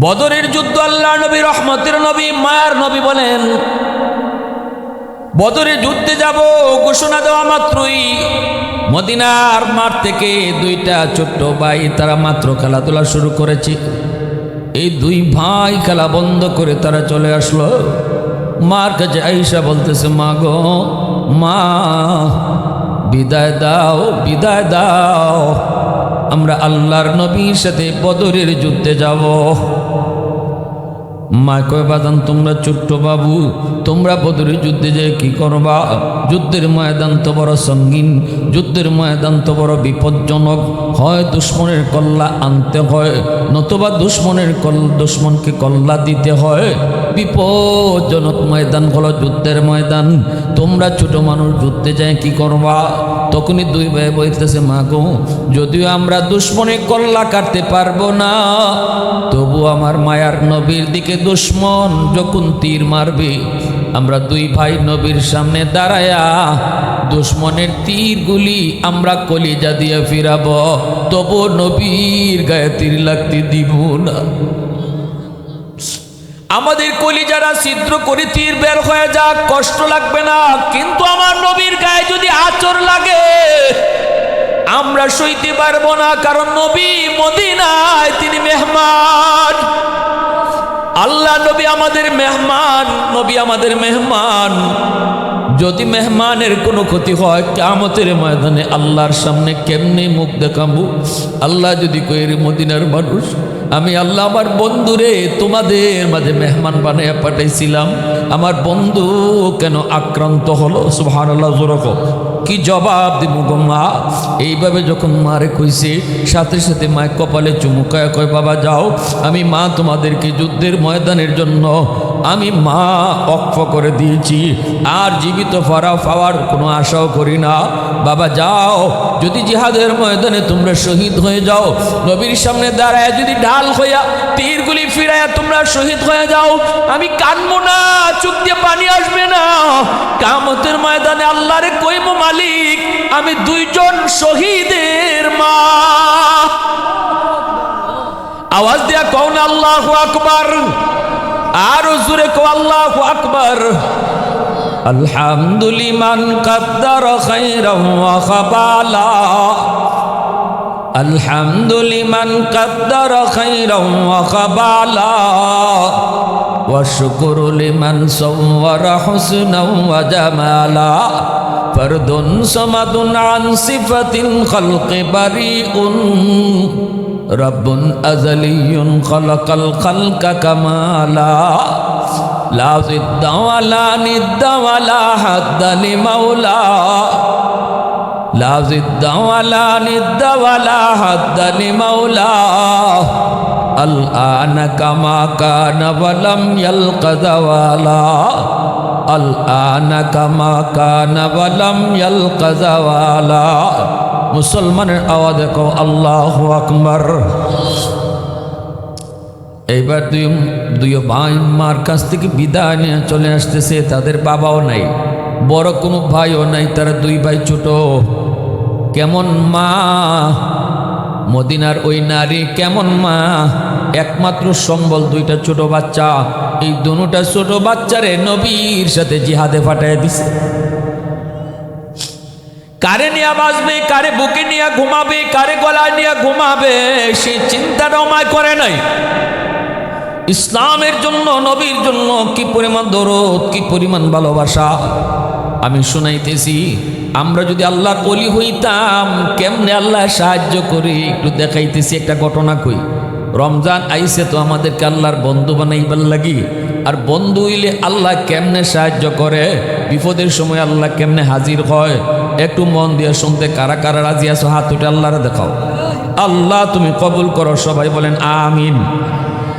বদরের যুদ্ধ আল্লাহ নবী, রহমতের নবী, মায়ার নবী বলেন বদরে যুদ্ধে যাব, ঘোষণা দেওয়া মাত্রই। মদিনার মাঠ থেকে দুইটা ছোট্ট ভাই, তারা মাত্র খেলাধুলা শুরু করেছে। এই দুই ভাই খেলা বন্ধ করে তারা চলে আসলো। মার কাছে আইসা বলতেছে, মা গো, মা, বিদায় দাও বিদায় দাও। আমরা আল্লাহর নবীর সাথে বদরের যুদ্ধে যাব। মা কয়, বাদান, তোমরা ছোট্ট বাবু, তোমরা বদরের যুদ্ধে যে কি করবা? যুদ্ধের ময়দান তো বড় সঙ্গীন, যুদ্ধের ময়দান তো বড় বিপজ্জনক। হয় দুশ্মনের কল্লা আনতে হয়, নতুবা দুশ্মনের কল, দুশ্মনকে কল্লা দিতে হয়। বিপজ্জনক ময়দান হলো যুদ্ধের ময়দান। তোমরা ছোট মানুষ যুদ্ধে যায় কি করবা? তখনই দুই ভাই বলতেছে, মা গো, যদিও আমরা দুশ্মনে কল্লা কাটতে পারব না তবু আমার মায়ার নবীর দিকে দুশ্মন যখন তীর মারবে, আমরা দুই ভাই নবীর সামনে দাঁড়ায়া দুশ্মনের তীরগুলি আমরা কলিজা দিয়ে ফিরাব, তবু নবীর গায়ে তীর লাগতে দিব না। আমাদের কলিজারা ছিদ্র করে তীর বের হয়ে যাক, কষ্ট লাগবে না, কিন্তু আমার নবীর গায়ে যদি আচর লাগে, আমরা সইতে পারব না, কারণ নবী মদিনায় তিনি মেহমান। আল্লাহ নবী আমাদের মেহমান, নবী আমাদের মেহমান। যদি মেহমানের কোনো ক্ষতি হয় কামতের ময়দানে আল্লাহর সামনে কেমনে মুখ দেখাবো? আল্লাহ যদি কয়ের মদিনার মানুষ, আমি আল্লাহ আমার বন্ধুরে তোমাদের মাঝে মেহমান বানিয়ে পাঠাইছিলাম। আমার বন্ধু কেন আক্রান্ত হলো? সুহান আল্লাহ কি জবাব দিব গো মা? এইভাবে যখন মারে কইছে, সাথে সাথে মায় কপালে চুমুকায় কয়, বাবা, যাও, আমি মা তোমাদেরকে যুদ্ধের ময়দানের জন্য, আমি মা অক্ষ করে দিয়েছি, আর জীবিত ফারা পাওয়ার কোনো আশাও করি না। বাবা, যাও, যদি জিহাদের ময়দানে তোমরা শহীদ হয়ে যাও, নবীর সামনে দাঁড়ায় যদি ঢাল হইয়া তীরগুলি ফিরাইয়া তোমরা শহীদ হয়ে যাও, আমি কানবো না দিয়ে পানি আসবে না। কামতের ময়দানে আল্লাহরে কইব মালিক আমি দুইজন শহীদের মা আওয়াজ দিয়া কৌন আল্লাহ আকবার আরো জোরে কো আল্লাহ আকবার আলহামদুলিমান কাদ্দার খাইরাম ওয়া খাবালা আলহামদুলিমান কাদ্দার খাইরাম ওয়া খাবালা والشكر لمن صور حسنا وجمالا فرد صمد عن صفة الخلق بريء. رب أزلي خلق الخلق كمالا لا ضد ولا ند ولا حد لمولا. لا ضد ولا ند ولا حد لمولا. الآن كما كان ولم يلق زوالا. الآن كما كان ولم يلق زوالا মুসলমানের আওয়াজে কো আল্লাহ আকবর এইবার দুই দুই ভাই মার কাছ থেকে বিদায় নিয়ে চলে আসতেছে তাদের বাবাও নাই বড় কোনো ভাইও নাই তারা দুই ভাই ছোট কেমন মা মদিনার ওই নারী কেমন মা একমাত্র সম্বল দুইটা ছোট বাচ্চা। এই দুটা ছোট বাচ্চারে নবীর সাথে জিহাদে ফাটাই দিছে। কারে নিয়ে বাঁচবে, কারে বুকে নিয়ে ঘুমাবে, কারে গলায় নিয়ে ঘুমাবে, সেই চিন্তাটা আমায় করে নাই। ইসলামের জন্য, নবীর জন্য কি পরিমাণ দরদ, কি পরিমাণ ভালোবাসা? আমি শুনাইতেছি, আমরা যদি আল্লাহর অলি হইতাম, কেমনে আল্লাহ সাহায্য করে? একটু দেখাইতেছি একটা ঘটনা কই। রমজান আইসে তো আমাদেরকে আল্লাহর বন্ধু বানাইবার লাগি। আর বন্ধু হইলে আল্লাহ কেমনে সাহায্য করে? বিপদের সময় আল্লাহ কেমনে হাজির হয়? একটু মন দিয়ে শুনতে, কারা কারা রাজি আছো? হাত উঠে আল্লাহরে দেখাও। আল্লাহ তুমি কবুল করো, সবাই বলেন আমিন।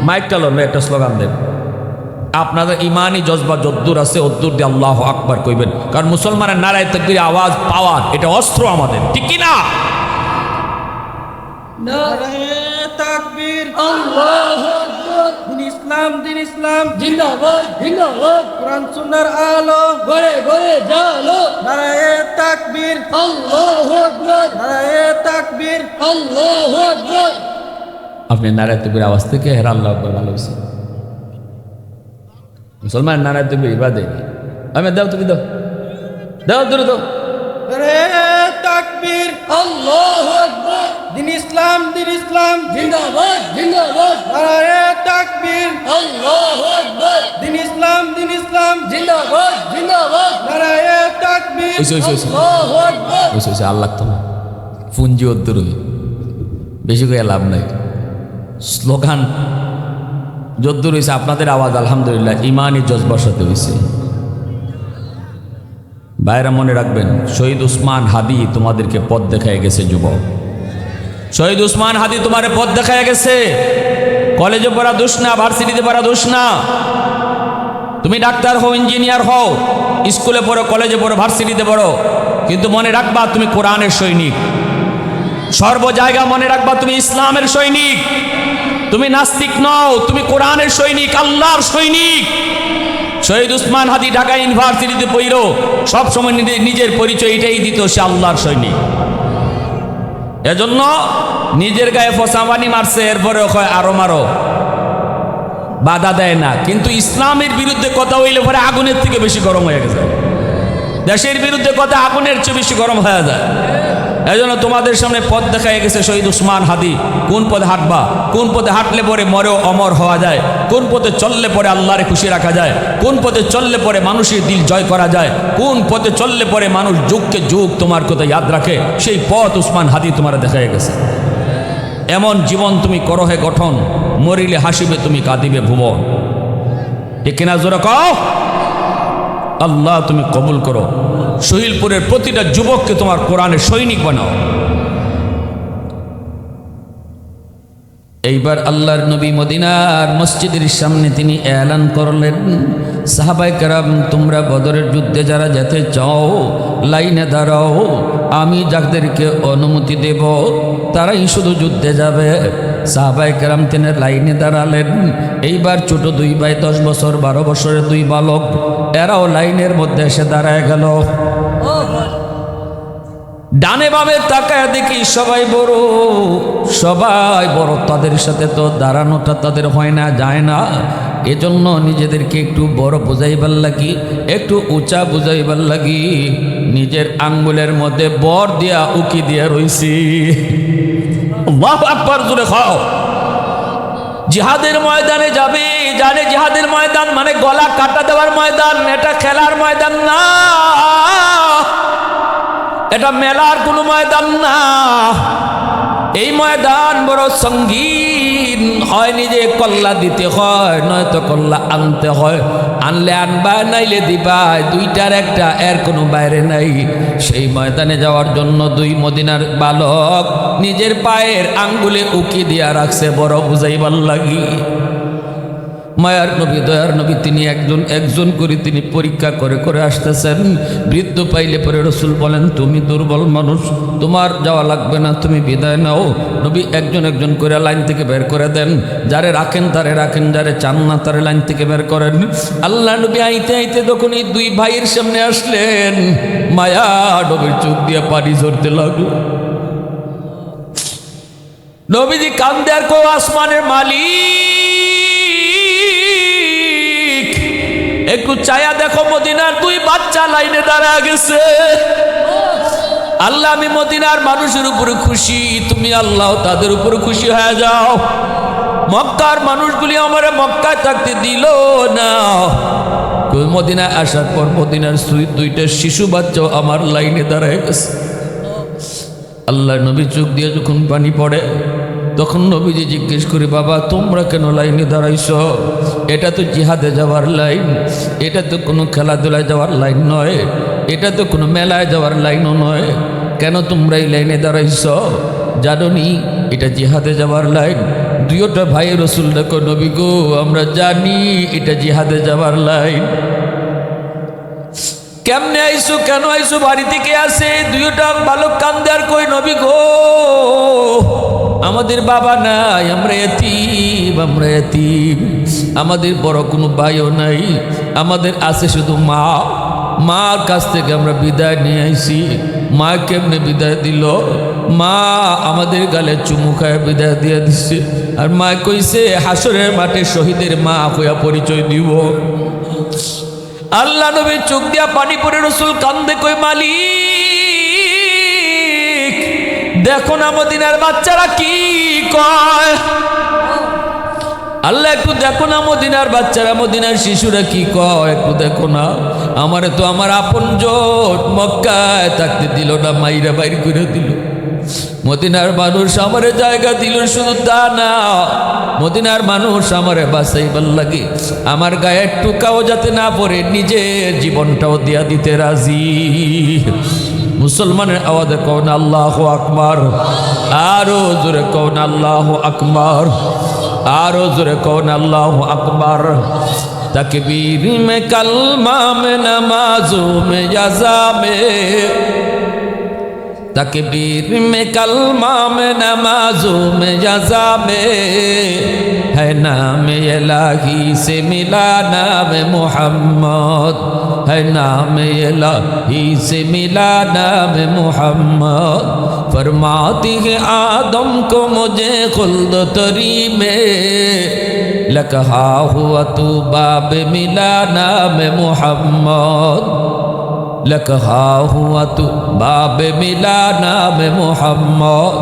মাইকটা লড়লে একটা স্লোগান দেন। আপনাদের ইমানি জজবা যদ্দুর আছে, অদ্দুর দিয়ে আল্লাহ আকবার কইবেন। কারণ মুসলমানের নারায় তকবির আওয়াজ, পাওয়ার, এটা অস্ত্র আমাদের। ঠিক কি না তাকবীর। আল্লাহু আকবার। দিন ইসলাম দিন ইসলাম। জিন্দাবাদ জিন্দাবাদ। কোরআন সুন্নাহর আলো। গড়ে গড়ে জালো। নারায়ে তাকবীর। আল্লাহু আকবার। নারায়ে তাকবীর। আল্লাহু আকবার। আপনি নারায় তবির আওয়াজ থেকে হেরা আল্লাহ আকবর ভালো মুসলমান নারায় তবির বাদে আমি দাও তুমি দাও। দাও দূরে দাও। নারায়ে তাকবীর। আল্লাহু আকবার। ইসলাম দিন ইসলাম। জিন্দাবাদ জিন্দাবাদ। নারায়ে তাকবীর। আল্লাহু আকবার। দিন ইসলাম দিন ইসলাম। জিন্দাবাদ জিন্দাবাদ। নারায়ে তাকবীর। আল্লাহু আকবার। আল্লাহ তো পুঞ্জি অদ্দুর বেশি করে লাভ নাই। স্লোগান যদ্দুর হয়েছে আপনাদের আওয়াজ আলহামদুলিল্লাহ ইমানই জজবার সাথে হয়েছে বাইরা মনে রাখবেন শহীদ উসমান হাদি তোমাদেরকে পথ দেখায় গেছে যুবক। শহীদ উসমান হাদি তোমার পথ দেখা গেছে। কলেজে পড়া দোষ না, ভার্সিটিতে পড়া দোষ না। তুমি ডাক্তার হও, ইঞ্জিনিয়ার হও, স্কুলে পড়ো, কলেজে পড়ো, ভার্সিটিতে পড়ো, কিন্তু মনে রাখবা তুমি কোরআনের সৈনিক। সর্ব জায়গা মনে রাখবা তুমি ইসলামের সৈনিক। তুমি নাস্তিক নও, তুমি কোরআনের সৈনিক, আল্লাহর সৈনিক। শহীদ উসমান হাদি ঢাকা ইউনিভার্সিটিতে পড়ো সবসময় নিজে- নিজের পরিচয় এটাই দিত সে আল্লাহর সৈনিক। এজন্য নিজের গায়ে ফসামানি মারছে এরপরে কয় আরও মারো। বাধা দেয় না। কিন্তু ইসলামের বিরুদ্ধে কথা হইলে পরে আগুনের থেকে বেশি গরম হয়ে গেছে। দেশের বিরুদ্ধে কথা আগুনের চেয়ে বেশি গরম হয়ে যায়। এই জন্য তোমাদের সামনে পথ দেখা গেছে শহীদ উসমান হাদি। কোন পথে হাঁটবা? কোন পথে হাঁটলে পরে মরেও অমর হওয়া যায়? কোন পথে চললে পরে আল্লাহরে খুশি রাখা যায়? কোন পথে চললে পরে মানুষের দিল জয় করা যায়? কোন পথে চললে পরে মানুষ যুগকে যুগ তোমার কথা ইয়াদ রাখে? সেই পথ উসমান হাদি তোমার দেখা গেছে। এমন জীবন তুমি করহে গঠন, মরিলে হাসিবে তুমি কাঁদিবে ভুবন। ঠিক কিনা জোরে কও? আল্লাহ তুমি কবুল করো। শহীদপুরের প্রতিটা যুবককে তোমার কোরআনের সৈনিক বানাও। এইবার আল্লাহর নবী মদিনার মসজিদের সামনে তিনি এলান করলেন। সাহাবাই কারাম, তোমরা বদরের যুদ্ধে যারা যেতে চাও, লাইনে দাঁড়াও, আমি যাদেরকে অনুমতি দেব, তারাই শুধু যুদ্ধে যাবে। সাহাবাই কারাম তিনি লাইনে দাঁড়ালেন। এইবার ছোট দুই ভাই, দশ বছর, বারো বছরের দুই বালক, এরাও লাইনের মধ্যে এসে দাঁড়ায় গেল। ডানে বামে তাকায় দেখি সবাই বড় সবাই বড়। তাদের সাথে তো দাঁড়ানোটা তাদের হয় না, যায় না। এজন্য নিজেদেরকে একটু বড় বোঝাইবার লাগি, একটু উঁচা বুঝাইবার লাগি। নিজের আঙ্গুলের মধ্যে বর দিয়া উকি দিয়া রইছি। খাও। জিহাদের ময়দানে যাবে, জানে জিহাদের ময়দান মানে গলা কাটা দেওয়ার ময়দান, এটা খেলার ময়দান না। এটা মেলার কোনো ময়দান না। এই ময়দান বড় সঙ্গীন। হয় নিজে কল্লা দিতে হয়, নয়তো কল্লা আনতে হয়। আনলে আনবা, নাইলে দিবা, দুইটার একটা, এর কোনো বাইরে নাই। সেই ময়দানে যাওয়ার জন্য দুই মদিনার বালক নিজের পায়ের আঙ্গুলে উকি দিয়া রাখছে, বড় বুঝাইবার লাগি। মায়ার নবী, দয়ার নবী, তিনি একজন একজন করে তিনি পরীক্ষা করে করে আসতেছেন। বৃদ্ধ পাইলে পরে রসুল বলেন, তুমি দুর্বল মানুষ, তোমার যাওয়া লাগবে না, তুমি বিদায় নাও। নবী একজন একজন করে লাইন থেকে বের করে দেন। যারে রাখেন, তারে রাখেন, যারে চান না, তারে লাইন থেকে বের করেন। আল্লাহ নবী আইতে আইতে যখন এই দুই ভাইয়ের সামনে আসলেন। মায়া নবীর চোখ দিয়ে পানি ঝরতে লাগল। নবীজি কান্দে, আর কো আসমানের মালিক? চায়া দেখো মদিনার দুই বাচ্চা লাইনে দাঁড়া গেছে। আল্লাহ, আমি মদিনার মানুষের উপরে খুশি, তুমি আল্লাহ তাদের উপরে খুশি হয়ে যাও। মক্কার মানুষগুলি আমার মক্কায় থাকতে দিল না। মদিনায় আসার পর মদিনার দুইটা শিশু বাচ্চাও আমার লাইনে দাঁড়ায় গেছে। আল্লাহ নবী চোখ দিয়ে যখন পানি পড়ে তখন নবীজি জিজ্ঞেস করি, বাবা, তোমরা কেন লাইনে দাঁড়াইছ? এটা তো জিহাদে যাওয়ার লাইন, এটা তো কোনো খেলাধুলায় যাওয়ার লাইন নয়, এটা তো কোনো মেলায় যাওয়ার লাইনও নয়। কেন তোমরা এই লাইনে দাঁড়াইছ? জানো এটা জিহাদে যাওয়ার লাইন। দুইটা ভাই রসুল দেখো, নবী গো, আমরা জানি এটা জিহাদে যাওয়ার লাইন। কেমনে আইসু, কেন আইসু বাড়ি থেকে আসে দুইটা বালক কান্দে আর কই, নবী গো? আমাদের বাবা নাই, আমরা এতিম আমরা এতিম। আমাদের বড় কোনো ভাইও নাই, আমাদের আছে শুধু মা। মার কাছ থেকে আমরা বিদায় নিয়ে আইছি। মা কেমনে বিদায় দিল? মা আমাদের গালে চুমু খায় বিদায় দিয়ে দিচ্ছে। আর মা কইছে, হাসরের মাঠে শহীদের মা হইয়া পরিচয় দিব। আল্লাহ নবী চোখ দিয়া পানি পরে রসুল কান্দে কই মালিক! দেখো না মদিনার বাচ্চারা কি কয়? আল্লাহ, একটু দেখো না মদিনার বাচ্চারা, মদিনার শিশুরা কি কয়? একটু দেখো না। আমারে তো আমার আপন জোট মক্কায় থাকতে দিল না, মাইরা বাইর করে দিল। মদিনার মানুষ আমারে জায়গা দিল শুধু তা না, মদিনার মানুষ আমারে বাঁচাইবার লাগে। আমার গায়ে টুকাও যাতে না পড়ে, নিজের জীবনটাও দিয়া দিতে রাজি। মুসলমানের আওয়াজে কন আল্লাহ আকবার আরও জোরে কন আল্লাহ আকবার আরও জোরে কন আল্লাহ আকবার তকবীর মে কলমা মে নমাজো মে জাজা মে تکبیر میں کلمہ میں، نمازوں میں یزا میں ہے نام الہی سے ملا نام محمد، ہے نام الہی سے ملا نام محمد۔ فرماتی ہے آدم کو مجھے خلد تری میں، لکھا ہوا تو باب ملا نام محمد۔ লকহা হুয়া তু মোহাম্মদ।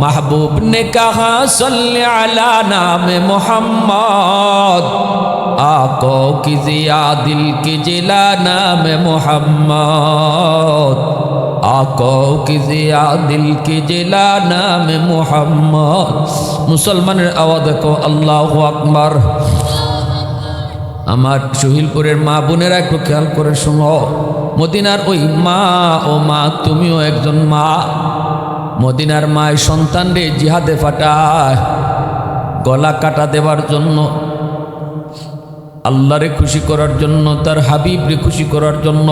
মাহবুব নে কাহা সল্লে নাম মোহাম্মদ। آقا کی ضیا دل کی جلا মুসলমানের আওয়াজ দেখো, আল্লাহ আকবার। আমার সুহিলপুরের মা বোনেরা একটু খেয়াল করে শুনো। মদিনার ওই মা ও মা, তুমিও একজন মা। মদিনার মায় সন্তান রে, জিহাদে ফাটায়, গলা কাটা দেবার জন্য, আল্লাহরে খুশি করার জন্য, তার হাবিবরে খুশি করার জন্য,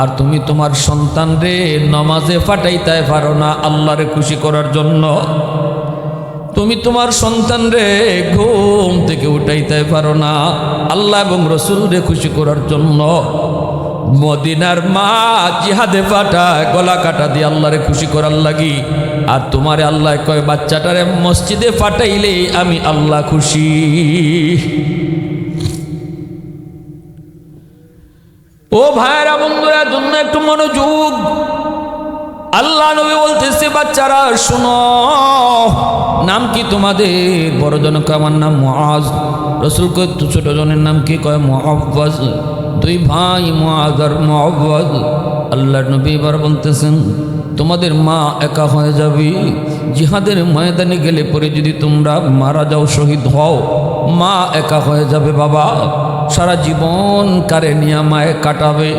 আর তুমি তোমার সন্তান রে নমাজে ফাটাইতে পারো না আল্লাহরে খুশি করার জন্য। তুমি তোমার সন্তান রে ঘুম থেকে উঠাইতে পারো না আল্লাহ এবং রসুল রে খুশি করার জন্য। মদিনার মা জিহাদে পাঠায় গলা কাটা দিয়ে আল্লাহরে খুশি করার লাগি। আর তোমারে আল্লাহ কয়, বাচ্চাটারে মসজিদে ফাটাইলেই আমি আল্লাহ খুশি। ও ভাইরা বন্ধুরা জন্য একটু মনোযোগ। আল্লাহ নবী বলতেছে, বাচ্চারা, শুনো, নাম কি তোমাদের? বড় জনক আমার নাম মহাজ রসুল কয়, ছোট জনের নাম কি? কয় মহাব্বাজ দুই ভাই মহাজ আর মহাব্বাজ আল্লাহ নবী এবার বলতেছেন, তোমাদের মা একা হয়ে যাবে? জিহাদের ময়দানে গেলে পরে যদি তোমরা মারা যাও, শহীদ হও, মা একা হয়ে যাবে বাবা। সারা জীবন কারে নিয়ে মায়ে কাটাবে,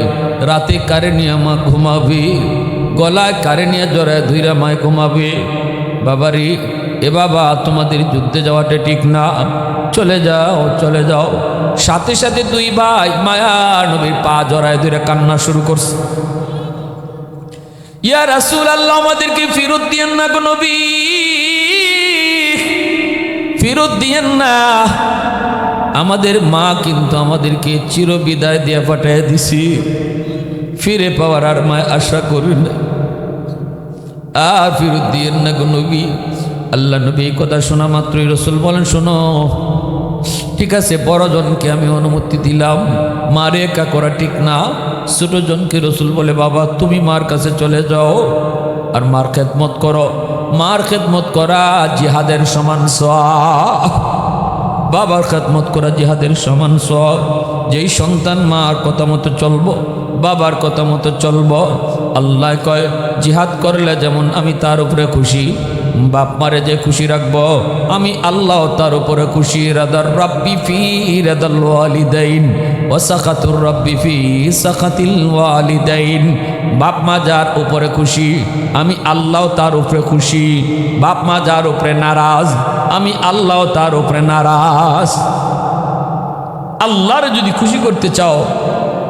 রাতে কারে নিয়ে মা ঘুমাবে, গলায় কারে নিয়ে জড়ায় ধুইরা মায় ঘুমাবে। বাবারি, এ বাবা, তোমাদের যুদ্ধে যাওয়াটা ঠিক না। চলে যাও চলে যাও। সাথে সাথে দুই ভাই মায়া নবীর পা জড়ায় ধরে কান্না শুরু করছে। ইয়া রাসূল আল্লাহ আমাদেরকে ফেরত দিয়েন না গো নবী। ফেরত দিয়েন না। আমাদের মা কিন্তু আমাদেরকে চির বিদায় দিয়ে পাঠিয়ে দিছি। ফিরে পাওয়ার আর মায় আশা করি না। আর ফিরত দিয়েন না গো নবী। আল্লাহ নবী কথা শোনা মাত্রই রসুল বলেন, শোনো। ঠিক আছে বড়জনকে আমি অনুমতি দিলাম। মারে একা করা ঠিক না। ছোটজনকে রসুল বলে, বাবা, তুমি মার কাছে চলে যাও আর মার খেদমত করো। মার খেদমত করা জিহাদের সমান বাবার খেদমত করা জিহাদের সমান সব যেই সন্তান মার কথা মতো চলবো, বাবার কথা মতো চলবো, আল্লাহ কয়, জিহাদ করলে যেমন আমি তার উপরে খুশি। বাপ মারে যে খুশি রাখব, আমি আল্লাহ তার উপরে খুশি। রাদার রাব্বি ফি, রাদাল ওয়ালিদাইন, ও সাখাতুর রাব্বি ফি, সাখাতিল ওয়ালিদাইন। বাপ মা যার উপরে খুশি, আমি আল্লাহ তার উপরে খুশি। বাপ মা যার উপরে নারাজ, আমি আল্লাহ তার উপরে নারাজ। আল্লাহরে যদি খুশি করতে চাও,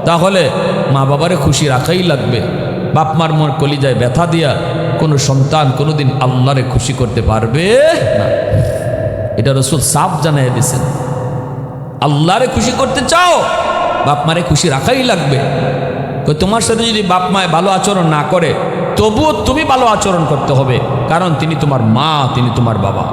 তাহলে মা বাবারে খুশি রাখাই লাগবে। বাপ মার মন কলিজায় ব্যথা দিয়া কোনো সন্তান কোনোদিন আল্লাহরে খুশি করতে পারবে না। এটা রসুল সাফ জানাই দিয়েছেন। আল্লাহরে খুশি করতে চাও বাপ মারে খুশি রাখাই লাগবে। তোমার সাথে যদি বাপ মায় ভালো আচরণ না করে, তবুও তুমি ভালো আচরণ করতে হবে, কারণ তিনি তোমার মা, তিনি তোমার বাবা।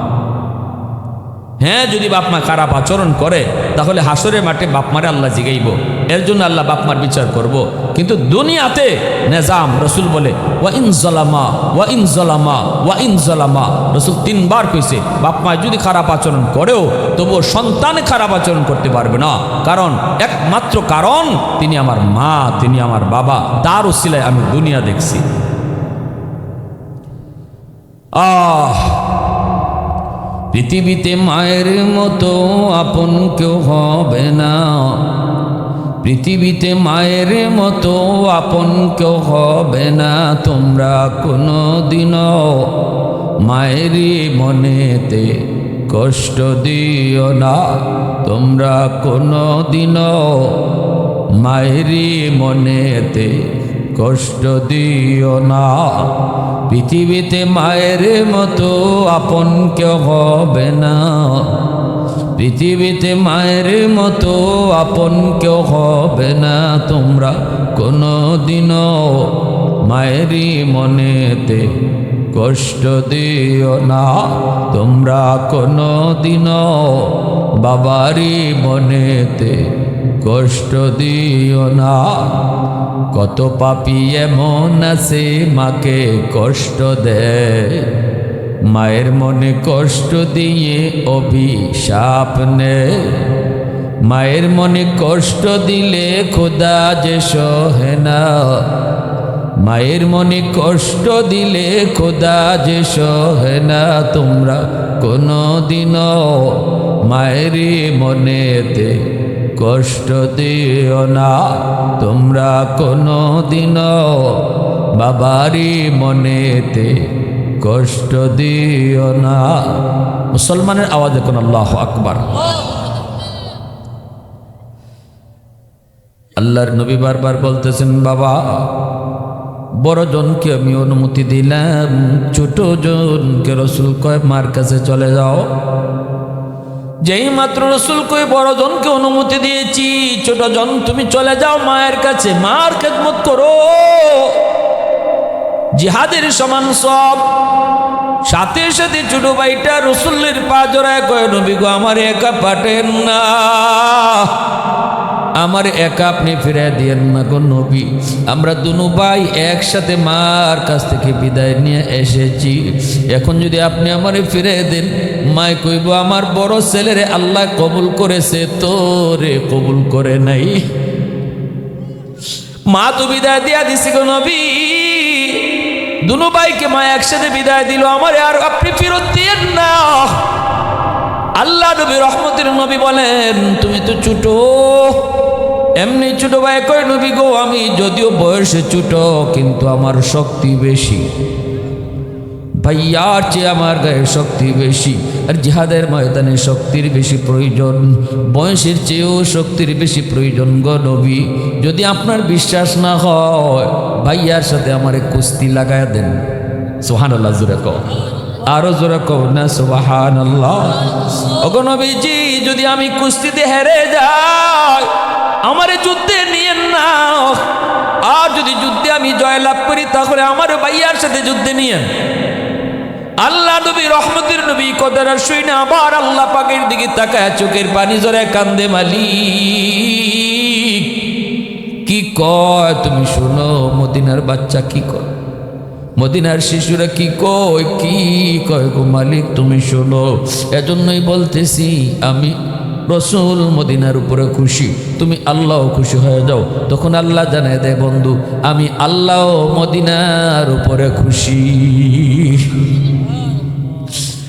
হ্যাঁ যদি বাপ মা খারাপ আচরণ করে, তাহলে হাসরের মাঠে বাপ মারে আল্লাহ জিগাইব। এর জন্য আল্লাহ বাপমার বিচার করব। কিন্তু দুনিয়াতে নেজাম রসুল বলে ওয়া ইন জলামা ওয়া ইন জলামা ওয়া ইন জলামা। রসুল তিনবার কইছে, বাপ মা যদি খারাপ আচরণ করেও, তবুও সন্তান খারাপ আচরণ করতে পারবে না। কারণ, একমাত্র কারণ, তিনি আমার মা, তিনি আমার বাবা। তার উসিলায় আমি দুনিয়া দেখছি। আহ! পৃথিবীতে মায়ের মতো আপন কেউ হবে না। পৃথিবীতে মায়ের মতো আপন কেউ হবে না। তোমরা কোনো দিনও মায়েরই মনেতে কষ্ট দিও না। তোমরা কোনো দিনও মায়েরই মনেতে কষ্ট দিও না। পৃথিবীতে মায়ের মতো আপন কেউ হবে না। পৃথিবীতে মায়ের মতো আপন কেউ হবে না। তোমরা কোনো দিনও মায়েরই মনেতে কষ্ট দিও না। তোমরা কোনো দিনও বাবারই মনেতে কষ্ট দিও না। কত পাপি এমন আছে, মাকে কষ্ট দেয়। মায়ের মনে কষ্ট দিয়ে অভিশাপ নেয়। মায়ের মনে কষ্ট দিলে খোদা যে সহে না মায়ের মনে কষ্ট দিলে খোদা যে সহে না তোমরা কোনো দিনও মায়েরই মনেতে কষ্ট দিও না তোমরা কোনো দিনও বাবারই মনেতে কষ্ট দিও না। মুসলমানের আওয়াজ দেখুন আল্লাহ আকবার। আল্লাহর নবী বারবার বলতেছেন, বাবা বড় জনকে আমি অনুমতি দিলাম, ছোট জনকে রসুল কয়, মার কাছে চলে যাও। যেই মাত্র রসুল কই বড় জনকে অনুমতি দিয়েছি, ছোট জন, তুমি চলে যাও মায়ের কাছে, মার খেদমত করো। জিহাদের সমান সব। সাথে সাথে ছোট ভাইটা রসুলের পা জোড়ায় কয়, নবী গো, আমার একা পাটেন না। আমার একা আপনি ফিরে দিয়েন না গো নবী। আমরা দুনু ভাই একসাথে মার কাছ থেকে বিদায় নিয়ে এসেছি। এখন যদি আপনি আমারে ফিরে দেন, মায় কইব, আমার বড় ছেলেরে আল্লাহ কবুল করেছে, তোরে কবুল করে নাই। মা তো বিদায় দিয়া দিছে গো নবী। দুনু ভাইকে মা একসাথে বিদায় দিল, আমার আর আপনি ফেরত দিয়েন না। আল্লাহ নবী রহমতের নবী বলেন, তুমি তো ছোট এমনি ছোট ভাই কয়, নবী গো, আমি যদিও বয়সে ছোট, কিন্তু আমার শক্তি বেশি। ভাইয়ার চেয়ে আমার গায়ে শক্তি বেশি, আর জিহাদের ময়দানে শক্তির বেশি প্রয়োজন, বয়সের চেয়েও শক্তির বেশি প্রয়োজন গো নবী। যদি আপনার বিশ্বাস না হয়, ভাইয়ার সাথে আমার কুস্তি লাগায় দেন। সোহান আল্লাহ জুড়ে কও। আরও জোরে কও না সোহান আল্লাহ ওগো নবীজি, যদি আমি কুস্তিতে হেরে যাই আমারে যুদ্ধে নিয়ে না আর যদি যুদ্ধে আমি জয়লাভ করি, তাহলে আমার ভাইয়ার সাথে যুদ্ধে নিয়ে আল্লাহ নবী, রহমতের নবী, কদার শুই না, আবার আল্লাহ পাকের দিকে তাকায়, চোখের পানি জরে কান্দে মালিক। কি কয় তুমি শোনো, মদিনার বাচ্চা কি কয়? মদিনার শিশুরা কি কয় কি কয় গো মালিক, তুমি শোনো। এজন্যই বলতেছি, আমি রসুল মদিনার উপরে খুশি। তুমি আল্লাহ খুশি হয়ে যাও। তখন আল্লাহ জানায় দেয়, বন্ধু, আমি আল্লাহ মদিনার উপরে খুশি।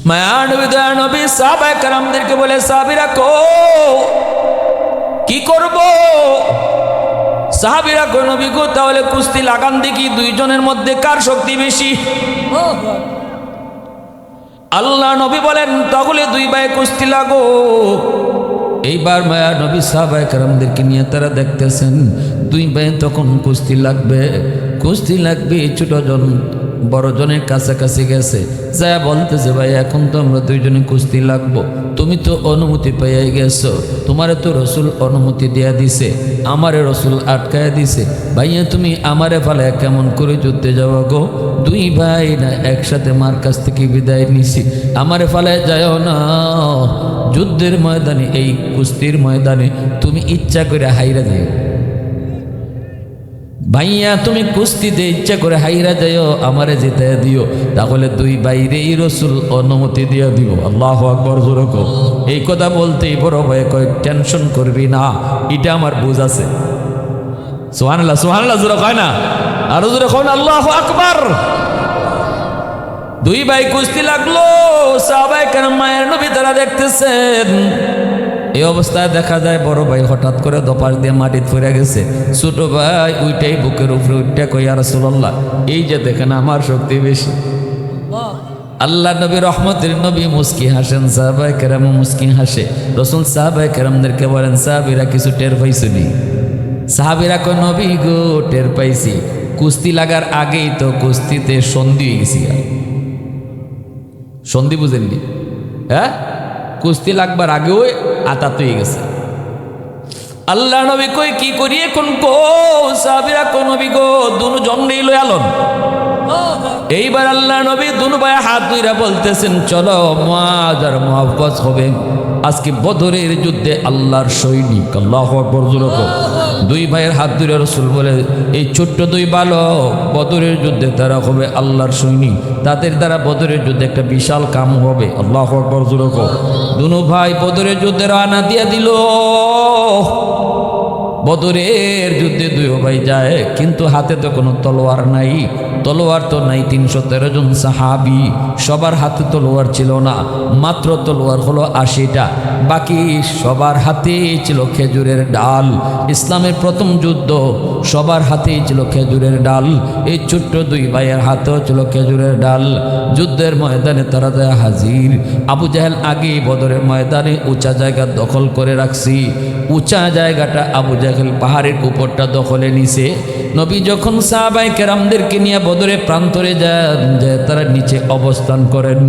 মায়া নবী, দয়া নবী, সাহাবায়ে কারামদেরকে বলে, সাহাবীরা কো কি করব? সাহাবীরা কো নবী গো, তাহলে কুস্তি লাগান দেখি, দুইজনের মধ্যে কার শক্তি বেশি? আল্লাহ নবী বলেন, তাহলে দুই ভাই কুস্তি লাগো এইবার মায়া নবী সাহাবায়ে কারামদেরকে নিয়ে তারা দেখতেছেন, দুই ভাই তখন কুস্তি লাগবে কুস্তি লাগবে, ছোট জন বড়জনের কাছাকাছি গেছে। যা বলতেছে, ভাই, এখন তো আমরা দুইজনে কুস্তি লাগবো। তুমি তো অনুমতি পাইয়াই গেছো। তোমারে তো রসুল অনুমতি দেয়া দিছে। আমারে রসুল আটকায় দিছে। ভাইয়া, তুমি আমারে ফালে কেমন করে যুদ্ধে যাওয়া গো? দুই ভাই না একসাথে মার কাছ থেকে বিদায় নিছি। আমারে ফালে যাও না। যুদ্ধের ময়দানে, এই কুস্তির ময়দানে তুমি ইচ্ছা করে হাইরা দিও। ভাইয়া, তুমি কুস্তিতে ইচ্ছা করে হাইরা যাইও, আমারে যেতে দিও। তাহলে দুই বাইরেই রসুল অনুমতি দিয়ে দিব। আল্লাহ আকবর জোরক এই কথা বলতেই বড় ভাই কয়, টেনশন করবি না, এটা আমার বুঝ আছে। সোহানাল্লাহ সোহানাল্লাহ জোরক হয় না? আরও জোরে কন আল্লাহ আকবর। দুই ভাই কুস্তি লাগল সাহাবাই কেন মায়ের নবী তারা দেখতেছেন। এই অবস্থায় দেখা যায় বড় ভাই হঠাৎ করে দপাস দিয়ে মাটিতে পড়ে গেছে। ছোট ভাই ওইটাই বুকের উপরে উঠটা কই আর রাসূলুল্লাহ, এই যে দেখেন আমার শক্তি বেশি। আল্লাহ নবী রহমতের নবী মুস্কি হাসেন সাহাবাই কেরাম মুস্কি হাসে। রসুল সাহাবাই কেরামদেরকে বলেন, সাহাবিরা কিছু টের পাইছুনি সাহাবিরা কয়, নবী গো, টের পাইছি। কুস্তি লাগার আগেই তো কুস্তিতে সন্ধি হয়ে গেছি। সন্ধি বুঝেননি? হ্যাঁ? কুস্তি লাগবার আগেও আতাত হয়ে গেছে। আল্লাহ নবী কই, কি করি এখন কো সাহাবিরা কোন নবী গো, দুনু জন্মেই লই আলন এইবার আল্লাহ নবী দুনু ভাই হাত দুইরা বলতেছেন, চলো মাজ আর মহাব্বত হবে। আজকে বদরের যুদ্ধে আল্লাহর সৈনিক, আল্লাহ আকবর দুই ভাইয়ের হাত ধরে রসুল বলে, এই ছোট্ট দুই বালক, বদরের যুদ্ধে তারা হবে আল্লাহর সৈনিক। তাদের দ্বারা বদরের যুদ্ধে একটা বিশাল কাম হবে। আল্লাহ আকবর জোরক দুনু ভাই বদরের যুদ্ধে রানা দিয়ে দিল। বদরের যুদ্ধে দুই ভাই যায়, কিন্তু হাতে তো কোনো তলোয়ার নাই। তলোয়ার তো নাই তিনশো তেরো জন সাহাবি। সবার হাতে তলোয়ার ছিল না, মাত্র তলোয়ার হলো আশিটা। বাকি সবার হাতেই ছিল খেজুরের ডাল। ইসলামের প্রথম যুদ্ধ, সবার হাতেই ছিল খেজুরের ডাল। এই ছোট্ট দুই ভাইয়ের হাতেও ছিল খেজুরের ডাল। যুদ্ধের ময়দানে তারা যায় হাজির। আবু জাহেল আগেই বদরের ময়দানে উঁচা জায়গা দখল করে রাখছি। উঁচা জায়গাটা আবু জাহেল পাহাড়ের উপরটা দখলে নিছে। নবী যখন সাহাবাই কেরামদেরকে নিয়ে বদরে প্রান্তরে যান যে তারা নিচে অবস্থান করেন,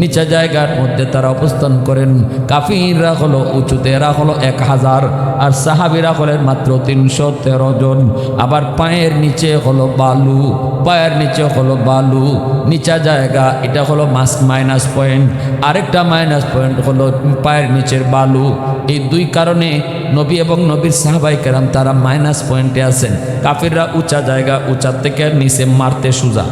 নিচা জায়গার মধ্যে তারা অবস্থান করেন। কাফিররা হলো উঁচুতে, এরা হলো এক হাজার, আর সাহাবিরা হলেন মাত্র তিনশো তেরো জন। আবার পায়ের নিচে হলো বালু, পায়ের নিচে হলো বালু, নিচা জায়গা, এটা হলো মাস মাইনাস পয়েন্ট। আরেকটা মাইনাস পয়েন্ট হলো পায়ের নিচের বালু। এই দুই কারণে নবী এবং নবীর সাহাবাই কেরাম তারা মাইনাস পয়েন্টে আছেন। কাফিররা উঁচা জায়গা, উঁচা থেকে নিচে মারতে সুজা।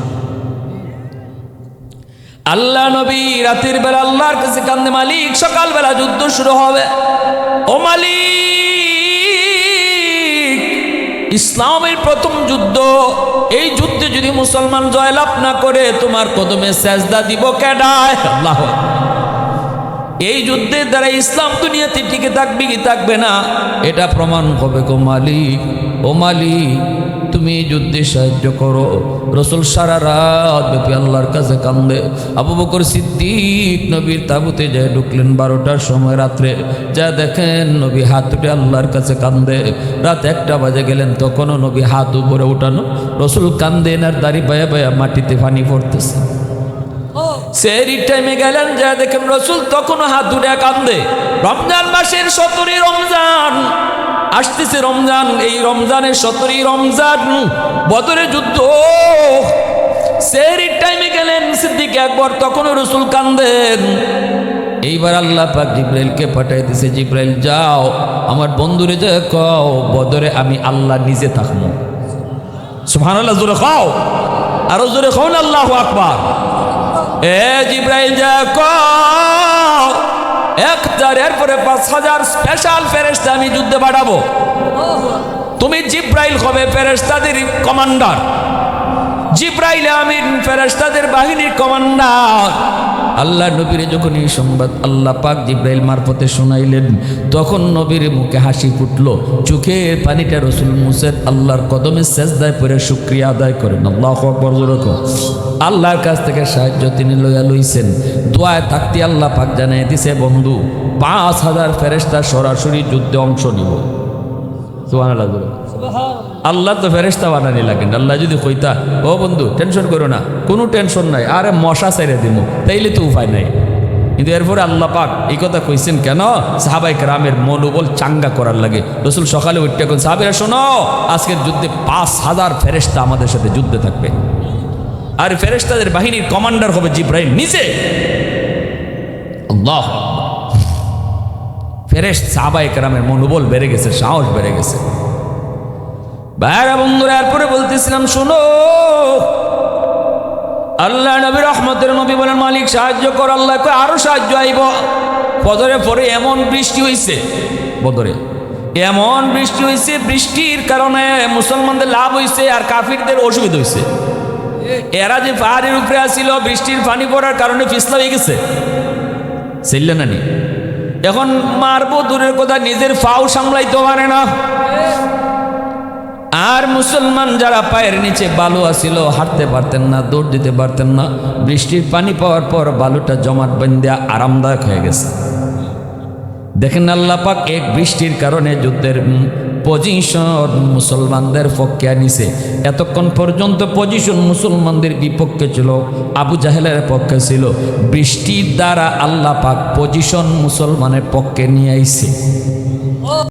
আল্লাহ নবী রাতের বেলা আল্লাহর কাছে কান্দে মালিক, সকালবেলা যুদ্ধ শুরু হবে। ও মালিক, ইসলামের প্রথম যুদ্ধ, এই যুদ্ধে যদি মুসলমান জয়লাভ না করে, তোমার কদমে সেজদা দিব কেডায়? আল্লাহ এই যুদ্ধের দ্বারা ইসলাম দুনিয়াতে টিকে থাকবে কি থাকবে না? এটা প্রমাণ হবে গো মালিক। ও তুমি যুদ্ধে সাহায্য করো। রসুল সারা রাত ব্যাপী আল্লাহর কাছে কান্দে। আবু বকর সিদ্দিক নবীর তাবুতে যায় ঢুকলেন বারোটার সময় রাত্রে। যা দেখেন নবী হাত উঠে আল্লাহর কাছে কান্দে। রাত একটা বাজে গেলেন, তখনও নবী হাত উপরে উঠানো। রসুল কান্দেন আর দাড়ি বায়া বায়া মাটিতে পানি পড়তেছে। সেরি টাইমে গেলেন যা দেখেন রসুল তখনও হাত দুটা কান্দে। রমজান মাসের সতেরোই রমজান, আসতেছে রমজান, এই রমজানের সতেরোই রমজান বদরে যুদ্ধ। সেরি টাইমে গেলেন সিদ্দিক একবার, তখনও রসুল কান্দেন। এইবার আল্লাহ পাক জিব্রাইলকে পাঠাই দিছে, জিব্রাইল, যাও, আমার বন্ধুরে যা কও, বদরে আমি আল্লাহ নিজে থাকব। সুবহানাল্লাহ, জোরে খাও আরও জোরে খাও না, আল্লাহ আকবার। এ জিব্রাইল যা এক হাজার, এরপরে পাঁচ হাজার স্পেশাল ফেরেস্তা আমি যুদ্ধে পাঠাবো। তুমি জিব্রাইল হবে ফেরেস্তাদের কমান্ডার জিব্রাইল আমিন ফেরেস্তাদের বাহিনীর কমান্ডার আল্লাহ নবীরে যখন এই সংবাদ আল্লাহ পাক জিব্রাইল মারফতে শোনাইলেন, তখন নবীর মুখে হাসি ফুটল। চোখের পানিটা রসুল মুসেদ আল্লাহর কদমে সেজদায় পরে শুক্রিয়া আদায় করেন। আল্লাহ আকবর আল্লাহর কাছ থেকে সাহায্য তিনি লইয়া লইছেন। দোয়ায় থাকতে আল্লাহ পাক জানাই দিছে, বন্ধু, পাঁচ হাজার ফেরেস্তা সরাসরি যুদ্ধে অংশ নিব। আল্লাহ তো ফেরেস্তা বানানি লাগেন। আল্লাহ যদি কইতা, ও বন্ধু, টেনশন করো না, কোনো টেনশন নাই, আরে মশা চাইরে দিব তাইলে তো উপায় নাই। কিন্তু এরপরে আল্লাহ পাক এই কথা কইছেন কেন? সাহাবাই রামের মনোবল চাঙ্গা করার লাগে। রসুল সকালে উঠতে কোন সাহাবিরা, শোনো, আজকের যুদ্ধে পাঁচ হাজার ফেরেস্তা আমাদের সাথে যুদ্ধে থাকবে। আর ফেরেস্তাদের বাহিনীর কমান্ডার হবে জিব্রাহিম নিজে। আল্লাহ ফেরেস্ত সাহাবাই রামের মনোবল বেড়ে গেছে, সাহস বেড়ে গেছে। ভাইরা বন্ধুরা, এরপরে বলতেছিলাম, শোনো, আল্লাহ নবী রহমতের নবী বলেন, মালিক, সাহায্য কর, আল্লাহ কয়, আরও সাহায্য আইব। বদরে পরে এমন বৃষ্টি হইছে, বদরে, এমন বৃষ্টি হইছে, বৃষ্টির কারণে মুসলমানদের লাভ হইছে আর কাফিরদের অসুবিধা হইছে। এরা যে পাহাড়ের উপরে আসছিল বৃষ্টির পানি পড়ার কারণে পিছলা হয়ে গেছে। না নি এখন মারবো দূরের কথা, নিজের ফাও সামলাইতে পারে না। আর মুসলমান যারা পায়ের নিচে বালু আসিল হাঁটতে পারতেন না, দৌড় দিতে পারতেন না, বৃষ্টির পানি পাওয়ার পর বালুটা জমাট বেঁধে আরামদায়ক হয়ে গেছে। দেখেন আল্লাহ পাক এক বৃষ্টির কারণে যুদ্ধের পজিশন মুসলমানদের পক্ষে আনিছে। এতক্ষণ পর্যন্ত পজিশন মুসলমানদের বিপক্ষে ছিল, আবু জাহেলের পক্ষে ছিল। বৃষ্টির দ্বারা আল্লাহ পাক পজিশন মুসলমানের পক্ষে নিয়ে আইছে।